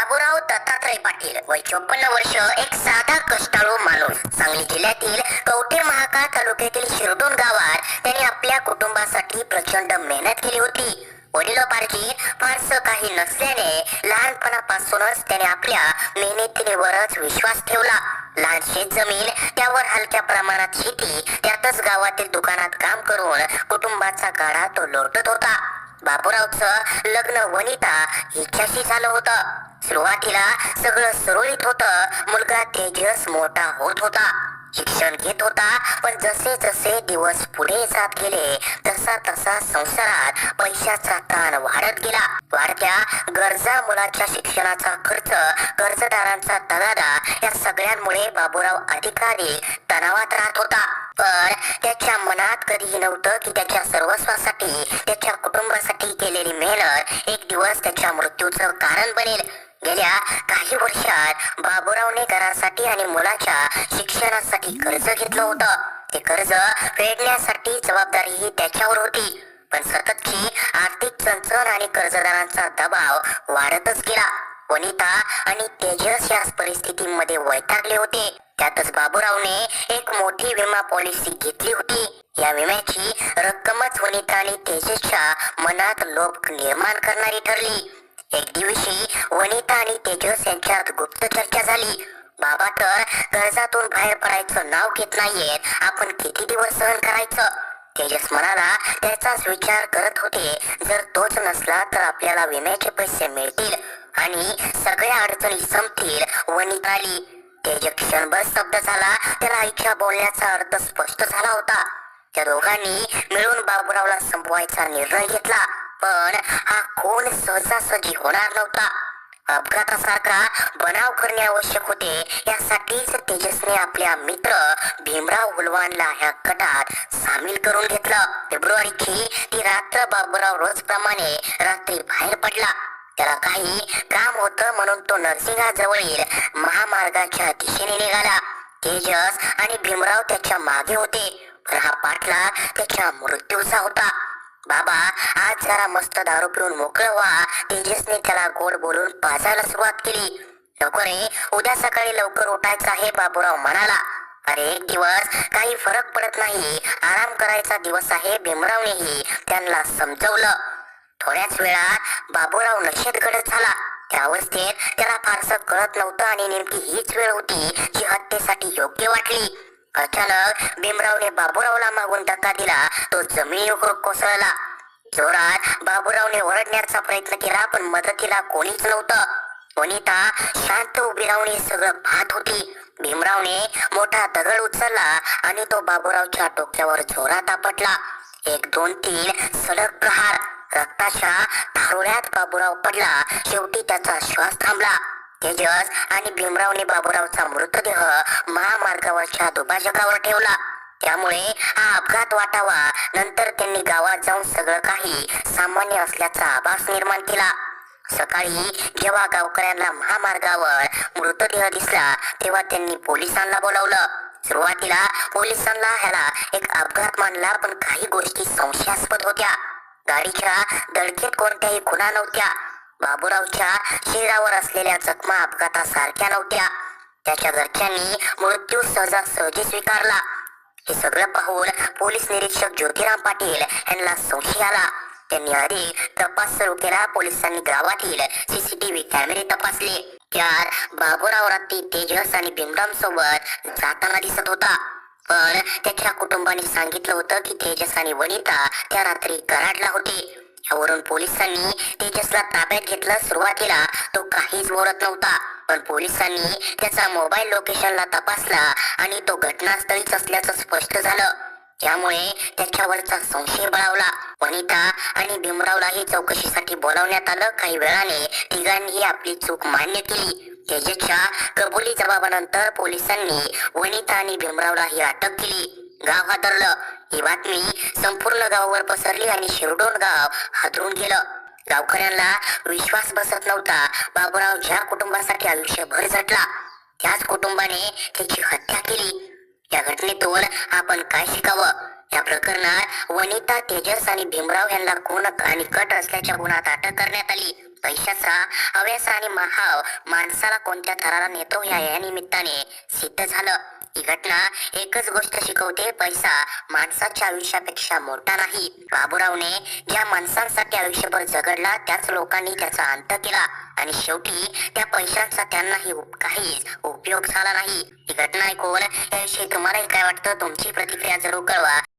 बाबूराव दत्तात्रय पाटील. वय चोपन्न वर्ष एक साधा कष्टाळू माणूस. सांगली जिल्ह्यातील कवठे महाकाळ तालुक्यातील शिरडोन गावात त्यांनी आपल्या कुटुंबासाठी प्रचंड मेहनत केली होती. वडिलोपार्जित फारसं काही नसल्याने लहानपणापासूनच त्याने आपल्या मेहनतीवरच विश्वास ठेवला. लहान शेत जमीन त्यावर हलक्या प्रमाणात शेती त्यातच गावातील दुकानात काम करून कुटुंबाचा गाडा तो लोटत होता. बाबूरावचं लग्न वनिता हिच्याशी झालं होतं. सुरुवातीला सगळं सुरळीत होतं. मुलगा तेजस मोठा होत होता. शिक्षण घेत होता पण जसे जसे दिवस पुढे जात गेले तसा तसा संसारात पैशाचा ताण वाढत गेला. वाढत्या गरजा मुलाच्या शिक्षणाचा खर्च कर्जदारांचा तगादा या सगळ्यांमुळे बाबूराव अधिकारी तणावात राहत होता. पण त्याच्या मनात कधीही नव्हतं की त्याच्या सर्वस्वासाठी त्याच्या कुटुंबासाठी केलेली मेहनत एक दिवस त्याच्या मृत्यूचं कारण बनेल. गेल्या काही वर्षात बाबूरावने घरासाठी आणि मुलाच्या शिक्षणासाठी कर्ज घेतलं होतं. ते कर्ज फेडण्यासाठी जबाबदारी ही त्याच्यावर होती. पण सततची आर्थिक चणचण आणि कर्जदारांचा दबाव वाढतच गेला. वनिता आणि तेजस या परिस्थितीमध्ये वैतागले होते. त्यातच बाबूरावने एक मोठी विमा पॉलिसी घेतली होती. या विम्याची रक्कमच वनिता आणि तेजसच्या मनात लोभ निर्माण करणारी ठरली. एक दिवशी वनिता आणि तेजस यांच्यात गुप्त चर्चा झाली. बाबा तर कर्जातून बाहेर पडायचं नाव घेत नाहीयेत. आपण किती दिवस सहन करायचं? तेजस म्हणाला त्याचाच विचार करत होते. जर तोच नसला तर आपल्याला विम्याचे पैसे मिळतील आणि सगळ्या अडचणी संपतील. व निघाली तेज क्षणभर स्तब्ध झाला. त्याला इच्छा बोलण्याचा अर्थ स्पष्ट झाला होता. त्या दोघांनी मिळून बाबुरावला संपवायचा निर्णय घेतला. पण हा कोण सहजासहजी होणार नव्हता. अपघातासारखा बनाव करणे आवश्यक होते. यासाठीच तेजसने आपल्या मित्र भीमराव हुलवानला ह्या गटात सामील करून घेतलं. फेब्रुवारीची ती रात्र बाबूराव रोजप्रमाणे रात्री बाहेर पडला. त्याला काही काम होतं म्हणून तो नरसिंहाजवळील महामार्गाच्या दिशेने निघाला. तेजस आणि भीमराव त्याच्यामागे होते. पण हा पाठला त्याच्या मृत्यूचा होता. बाबा आज जरा मस्त दारू पिऊन मोकळं व्हा. तेजसने त्याला गोड बोलून पाजायला सुरुवात केली. नको रे उद्या सकाळी लवकर उठायचं आहे बाबूराव म्हणाला. अरे एक दिवस काही फरक पडत नाही. आराम करायचा दिवस आहे भीमरावनेही त्यांना समजवलं. थोड्याच वेळात बाबूराव नशेत गडद झाला. त्या अवस्थेत त्याला फारसं कळत नव्हतं आणि नेमकी हीच वेळ होती जी हत्येसाठी योग्य वाटली. अचानक भीमरावने बाबूरावला मागून धक्का दिला. तो जमिनीवर कोसळला. जोरात बाबूरावने ओरडण्याचा प्रयत्न केला पण मदतीला कोणीच नव्हतं. वनिता शांत उभी राहून सगळं पाहत होती. भीमरावने मोठा दगड उचलला आणि तो बाबूरावच्या डोक्यावर जोरात आपटला. एक दोन तीन सलग प्रहार. रक्ताच्या थारोळ्यात बाबूराव पडला. शेवटी त्याचा श्वास थांबला. तेजस आणि भीमरावने बाबूरावचा मृतदेह महामार्गावरच्या दुभाजकावर ठेवला. त्यामुळे हा अपघात वाटावा नंतर त्यांनी गावात जाऊन सगळं काही सामान्य असल्याचा आभास निर्माण केला. सकाळी जेव्हा गावकऱ्यांना महामार्गावर मृतदेह दिसला तेव्हा त्यांनी पोलिसांना बोलावलं. सुरुवातीला पोलिसांना ह्याला एक अपघात मानला पण काही गोष्टी संशयास्पद होत्या. गाडीच्या धडकेत कोणत्याही खुणा नव्हत्या. बाबूरावच्या शरीरावर असलेल्या जखमा अपघातासारख्या नव्हत्या. त्याच्या घरच्यांनी मृत्यू सहजासहजी स्वीकारला. हे सगळं पाहून पोलीस निरीक्षक ज्योतिराम पाटील यांना संशय आला. त्यांनी अधिक तपास सुरू केला पोलिसांनी गावातील सीसीटीव्ही कॅमेरे तपासले. त्यात बाबूराव रात्री तेजस आणि भीमराम सोबत जाताना दिसत होता. पण त्याच्या कुटुंबाने सांगितलं होतं की तेजस आणि वनिता त्या रात्री कराडला होते. यावरून पोलिसांनी तेजसला ताब्यात घेतलं सुरुवातीला तो काहीच बोलत नव्हता. पण पोलिसांनी त्याचा मोबाईल लोकेशनला तपासला आणि तो घटनास्थळीच असल्याचं स्पष्ट झालं. त्यामुळे त्याच्यावरचा संशय बळावला. वनिता आणि भीमरावलाही चौकशीसाठी बोलावण्यात आलं. काही वेळाने तिघांनीही आपली चूक मान्य केली. तेजसच्या कबुली जबाबानंतर पोलिसांनी वनिता आणि भीमरावलाही अटक केली. गाव हादरलं. ही बातमी संपूर्ण गावावर पसरली आणि शिरडोन गाव हादरून गेलं. गावकऱ्यांना विश्वास बसत नव्हता. बाबूराव ज्या कुटुंबासाठी आयुष्यभर झटला त्याच कुटुंबाने त्याची हत्या केली. या घटनेतून आपण काय शिकावं? या प्रकरणात वनिता तेजस आणि भीमराव यांना कोण आणि कट असल्याच्या गुणात अटक करण्यात आली. पैशाचा हव्यास आणि महाव माणसाला कोणत्या थराला नेतो या निमित्ताने सिद्ध झालं. ही घटना एकच गोष्ट शिकवते पैसा. माणसाच्या आयुष्यापेक्षा मोठा नाही. बाबूरावने ज्या माणसांसाठी आयुष्यभर झगडला त्याच लोकांनी त्याचा अंत केला. आणि शेवटी त्या पैशांचा त्यांनाही काहीच उपयोग झाला नाही. ही घटना ऐकून याविषयी तुम्हालाही काय वाटतं? तुमची प्रतिक्रिया जरूर कळवा.